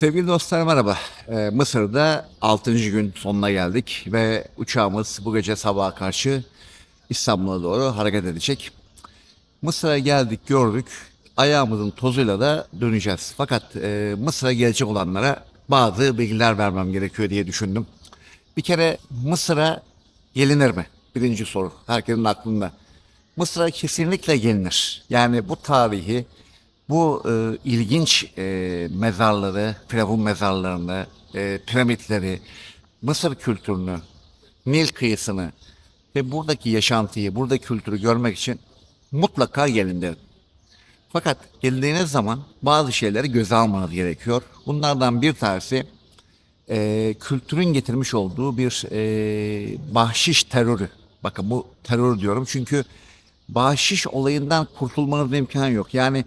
Sevgili dostlar merhaba. Ee, Mısır'da 6. gün sonuna geldik ve uçağımız bu gece sabaha karşı İstanbul'a doğru hareket edecek. Mısır'a geldik gördük. Ayağımızın tozuyla da döneceğiz. Fakat e, Mısır'a gelecek olanlara bazı bilgiler vermem gerekiyor diye düşündüm. Bir kere Mısır'a gelinir mi? Birinci soru herkesin aklında. Mısır'a kesinlikle gelinir. Yani bu tarihi, bu e, ilginç e, mezarları, firavun mezarlarını, e, piramitleri, Mısır kültürünü, Nil kıyısını ve buradaki yaşantıyı, burada kültürü görmek için mutlaka gelin derim. Fakat geldiğiniz zaman bazı şeyleri göze almanız gerekiyor. Bunlardan bir tanesi e, kültürün getirmiş olduğu bir e, bahşiş terörü. Bakın bu terör diyorum çünkü bahşiş olayından kurtulmanız imkan yok. Yani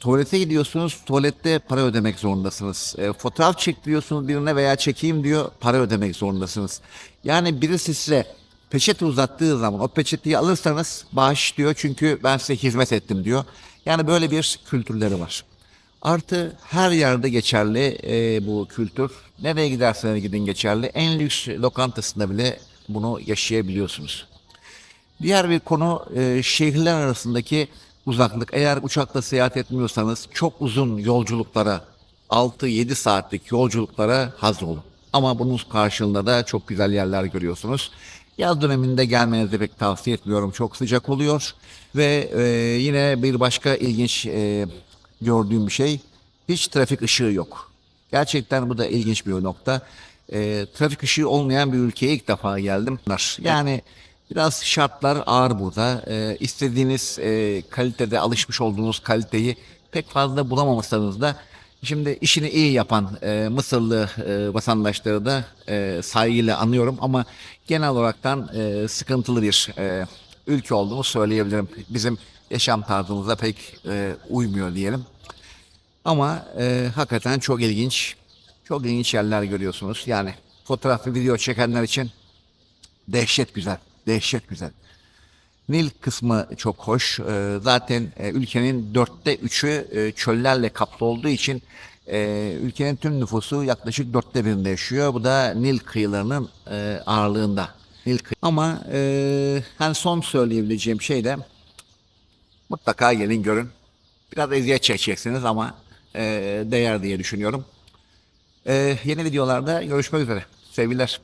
tuvalete gidiyorsunuz, tuvalette para ödemek zorundasınız. E, fotoğraf çektiriyorsunuz birine veya çekeyim diyor, para ödemek zorundasınız. Yani birisi size peçete uzattığı zaman o peçeteyi alırsanız bağış diyor çünkü ben size hizmet ettim diyor. Yani böyle bir kültürleri var. Artı her yerde geçerli e, bu kültür. Nereye giderseniz gidin geçerli. En lüks lokantasında bile bunu yaşayabiliyorsunuz. Diğer bir konu e, şehirler arasındaki uzaklık. Eğer uçakla seyahat etmiyorsanız çok uzun yolculuklara 6-7 saatlik yolculuklara hazır olun. Ama bunun karşılığında da çok güzel yerler görüyorsunuz. Yaz döneminde gelmenizi pek tavsiye etmiyorum. Çok sıcak oluyor. Ve e, yine bir başka ilginç e, gördüğüm bir şey. Hiç trafik ışığı yok. Gerçekten bu da ilginç bir nokta. E, trafik ışığı olmayan bir ülkeye ilk defa geldim. Yani biraz şartlar ağır burada. E, istediğiniz e, kalitede alışmış olduğunuz kaliteyi pek fazla bulamamışsanız da Şimdi işini iyi yapan e, Mısırlı e, vatandaşları da e, saygıyla anıyorum ama genel olaraktan e, sıkıntılı bir e, ülke olduğunu söyleyebilirim. Bizim yaşam tarzımıza pek e, uymuyor diyelim. Ama e, hakikaten çok ilginç, çok ilginç yerler görüyorsunuz. Yani fotoğraf ve video çekenler için dehşet güzel, dehşet güzel. Nil kısmı çok hoş. Ee, Zaten e, ülkenin dörtte üçü e, çöllerle kaplı olduğu için e, ülkenin tüm nüfusu yaklaşık dörtte birinde yaşıyor. Bu da Nil kıyılarının ağırlığında. Nil kıy- Ama hani son söyleyebileceğim şey de mutlaka gelin görün. Biraz eziyet çekeceksiniz ama değer diye düşünüyorum. Yeni videolarda görüşmek üzere. Sevgiler.